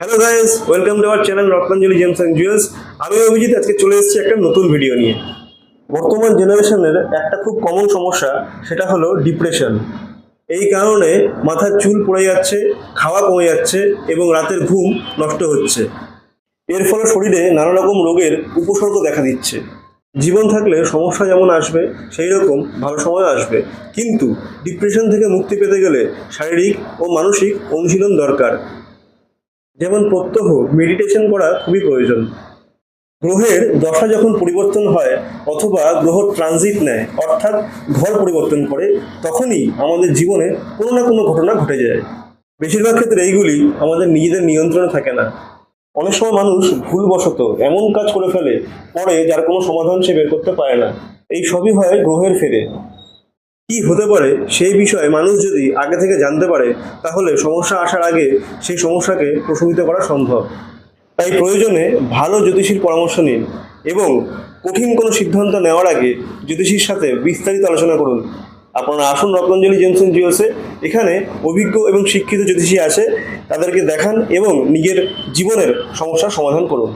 Hello guys welcome to our channel Ratnanjali gems and jewels আমি অভিজিৎ, আজকে চলে এসেছি একটা নতুন ভিডিও নিয়ে। বর্তমান জেনারেশনের একটা খুব কমন সমস্যা, সেটা হলো ডিপ্রেশন এই কারণে মাথার চুল পড়ে যাচ্ছে, খাওয়া কমে যাচ্ছে এবং রাতের ঘুম নষ্ট হচ্ছে। এর ফলে শরীরে নানা রকম রোগের উপসর্গ দেখা দিচ্ছে। জীবন থাকলে সমস্যা যেমন আসবে, সেই রকম ভালো সময় আসবে। কিন্তু ডিপ্রেশন থেকে মুক্তি পেতে গেলে শারীরিক ও মানসিক অনুশীলন দরকার। যেমন প্রত্যহ মেডিটেশন করা খুবই প্রয়োজন। গ্রহের দশা যখন পরিবর্তন হয় অথবা গ্রহ ট্রানজিট নেয়, অর্থাৎ ঘর পরিবর্তন করে, তখনই আমাদের জীবনে কোনো না কোনো ঘটনা ঘটে যায়। বেশিরভাগ ক্ষেত্রে এইগুলি আমাদের নিজেদের নিয়ন্ত্রণে থাকে না। অনেক সময় মানুষ ভুলবশত এমন কাজ করে ফেলে, পরে যার কোনো সমাধান সে বের করতে পারে না। এই সবই হয় গ্রহের ফেরে। কি হতে পারে সেই বিষয়ে মানুষ যদি আগে থেকে জানতে পারে, তাহলে সমস্যা আসার আগে সেই সমস্যাকে প্রশমিত করা সম্ভব। তাই প্রয়োজনে ভালো জ্যোতিষীর পরামর্শ নিন এবং কঠিন কোনো সিদ্ধান্ত নেওয়ার আগে জ্যোতিষীর সাথে বিস্তারিত আলোচনা করুন। আপনারা আসুন রত্নাঞ্জলি জেমসন জিওসে এখানে অভিজ্ঞ এবং শিক্ষিত জ্যোতিষী আছে, তাদেরকে দেখান এবং নিজের জীবনের সমস্যার সমাধান করুন।